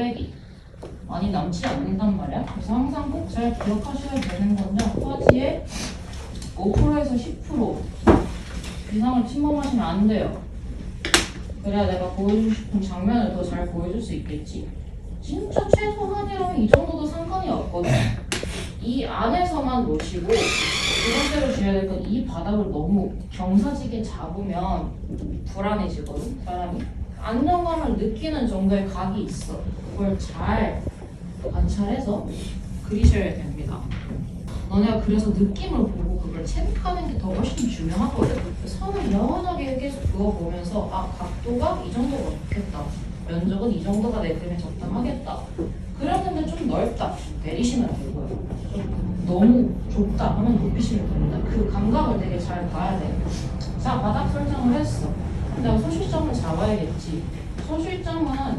곱하기 많이 남지 않는단 말이야. 그래서 항상 꼭 잘 기억하셔야 되는 건요. 화지에 5%에서 10% 이상을 침범하시면 안 돼요. 그래야 내가 보여주고 싶은 장면을 더 잘 보여줄 수 있겠지. 진짜 최소한이라면 이 정도도 상관이 없거든. 이 안에서만 놓으시고 두 번째로 주의해야 될 건 이 바닥을 너무 경사지게 잡으면 불안해지거든 사람이. 안정감을 느끼는 정도의 각이 있어. 그걸 잘 관찰해서 그리셔야 됩니다. 너네가 그래서 느낌을 보고 그걸 체득하는 게 더 훨씬 중요하거든. 선을 연하게 계속 그어보면서 아 각도가 이 정도가 좋겠다. 면적은 이 정도가 내 그림에 적당하겠다. 그랬는데 좀 넓다. 내리시면 되고요. 좀 너무 좁다 하면 높이시면 됩니다. 그 감각을 되게 잘 봐야 돼. 자 바닥 설정을 했어. 내가 소실점을 잡아야겠지. 소실점은